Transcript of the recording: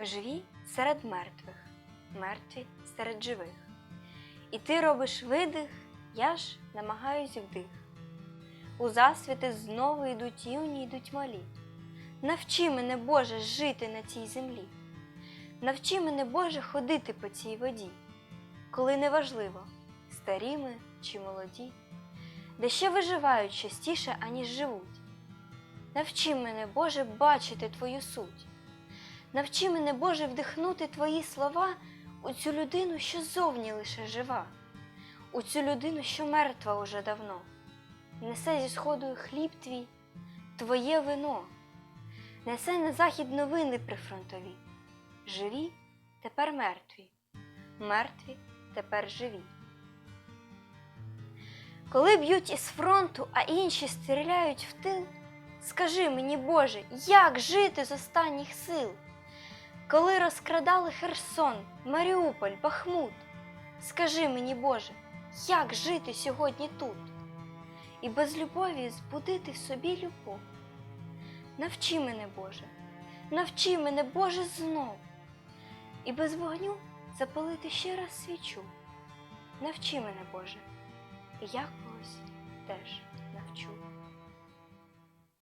живі серед мертвих, мертві серед живих. І ти робиш видих, я ж намагаюсь вдих. У засвіти знову йдуть юні, йдуть малі. Навчи мене, Боже, жити на цій землі. Навчи мене, Боже, ходити по цій воді, коли неважливо, старі ми чи молоді, де ще виживають частіше, аніж живуть. Навчи мене, Боже, бачити Твою суть. Навчи мене, Боже, вдихнути Твої слова у цю людину, що зовні лише жива, у цю людину, що мертва уже давно. Несе зі сходу хліб твій, Твоє вино, несе на захід новини прифронтові. Живі тепер мертві, мертві тепер живі. Коли б'ють із фронту, а інші стріляють в тил, скажи мені, Боже, як жити з останніх сил? Коли розкрадали Херсон, Маріуполь, Бахмут, скажи мені, Боже, як жити сьогодні тут? І без любові збудити в собі любов. Навчи мене, Боже, навчи мене, Боже, знов, і без вогню запалити ще раз свічу. Навчи мене, Боже, і я когось теж навчу.